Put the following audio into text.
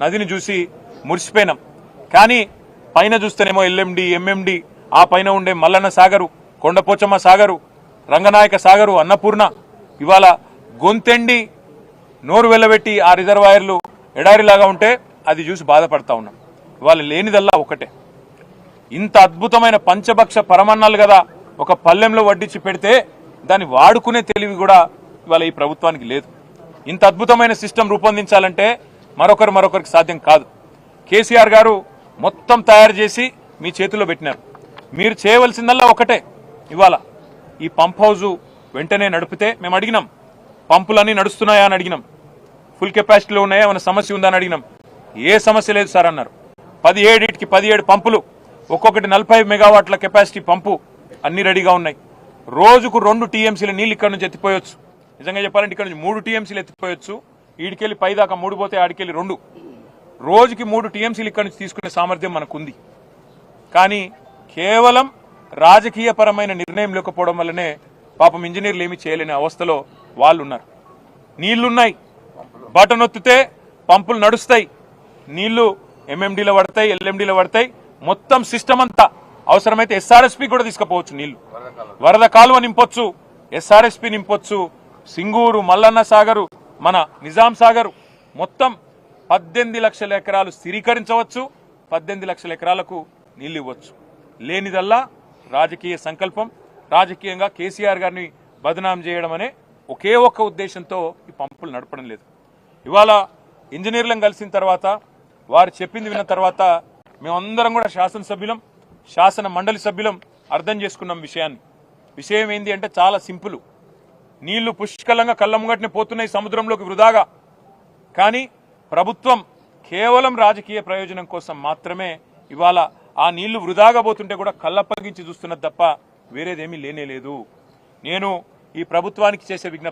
నదిని చూసి మురిసిపోయినాం. కానీ పైన చూస్తేనేమో ఎల్ఎండి ఎంఎండి ఆ పైన ఉండే మల్లన్న సాగరు కొండపోచమ్మ సాగరు రంగనాయక సాగరు అన్నపూర్ణ ఇవాళ గొంతెండి నోరు వెళ్ళబెట్టి ఆ రిజర్వాయర్లు ఎడారిలాగా ఉంటే అది చూసి బాధపడతా ఉన్నాం. ఇవాళ లేనిదల్లా ఒకటే ఇంత అద్భుతమైన పంచభక్ష పరమన్నాలు కదా ఒక పల్లెంలో వడ్డించి పెడితే దాన్ని వాడుకునే తెలివి కూడా ఇవాళ ఈ ప్రభుత్వానికి లేదు. ఇంత అద్భుతమైన సిస్టమ్ రూపొందించాలంటే మరొకరు మరొకరికి సాధ్యం కాదు. కేసీఆర్ గారు మొత్తం తయారు చేసి మీ చేతిలో పెట్టినారు. మీరు చేయవలసిందల్లా ఒకటే. ఇవాళ ఈ పంప్ హౌజు వెంటనే నడిపితే మేము అడిగినాం పంపులన్నీ నడుస్తున్నాయా అని అడిగినాం. ఫుల్ కెపాసిటీలో ఉన్నాయా ఏమైనా సమస్య ఉందా అని అడిగినాం. ఏ సమస్య లేదు సార్ అన్నారు. పదిహేడుకి పదిహేడు పంపులు ఒక్కొక్కటి నలభై మెగావాట్ల కెపాసిటీ పంపు అన్ని రెడీగా ఉన్నాయి. రోజుకు రెండు టీఎంసీల నీళ్ళు ఇక్కడ నుంచి ఎత్తిపోయొచ్చు. నిజంగా చెప్పాలంటే ఇక్కడ నుంచి మూడు టీఎంసీలు ఎత్తిపోయొచ్చు. ఈడికెళ్ళి పైదాకా మూడు పోతే ఆడికెళ్ళి రెండు. రోజుకి మూడు టీఎంసీలు ఇక్కడ నుంచి తీసుకునే సామర్థ్యం మనకుంది. కానీ కేవలం రాజకీయపరమైన నిర్ణయం లేకపోవడం వల్లనే పాపం ఇంజనీర్లు ఏమీ చేయలేని అవస్థలో వాళ్ళు ఉన్నారు నీళ్ళున్నాయి. బటన్ ఒత్తితే పంపులు నడుస్తాయి. నీళ్ళు ఎంఎండీలో పడతాయి ఎల్ఎండీలో పడతాయి. మొత్తం సిస్టమ్ అంతా అవసరమైతే ఎస్ఆర్ఎస్పి కూడా తీసుకుపోవచ్చు నీళ్ళు. వరద కాలువ నింపొచ్చు ఎస్ఆర్ఎస్పి నింపొచ్చు. సింగూరు మల్లన్న సాగరు మన నిజాం సాగర్ మొత్తం పద్దెనిమిది లక్షల ఎకరాలు స్థిరీకరించవచ్చు పద్దెనిమిది లక్షల ఎకరాలకు నీళ్ళు ఇవ్వచ్చు. లేనిదల్లా రాజకీయ సంకల్పం రాజకీయంగా కేసీఆర్ గారిని బదనాం చేయడం అనే ఒకే ఒక్క ఉద్దేశంతో ఈ పంపులు నడపడం లేదు. ఇవాళ ఇంజనీర్లను కలిసిన తర్వాత వారు చెప్పింది విన్న తర్వాత మేమందరం కూడా శాసనసభ్యులం శాసన మండలి సభ్యులం అర్థం చేసుకున్నాం విషయాన్ని. విషయం ఏంది అంటే చాలా సింపుల్. నీళ్ళు పుష్కలంగా కళ్ళ పోతున్నాయి సముద్రంలోకి వృధాగా. కానీ ప్రభుత్వం కేవలం రాజకీయ ప్రయోజనం కోసం మాత్రమే ఇవాళ ఆ నీళ్ళు వృధాగా పోతుంటే కూడా కళ్ళప్పగించి చూస్తున్నది తప్ప వేరేదేమీ లేనే లేదు. నేను ఈ ప్రభుత్వానికి చేసే విజ్ఞప్తి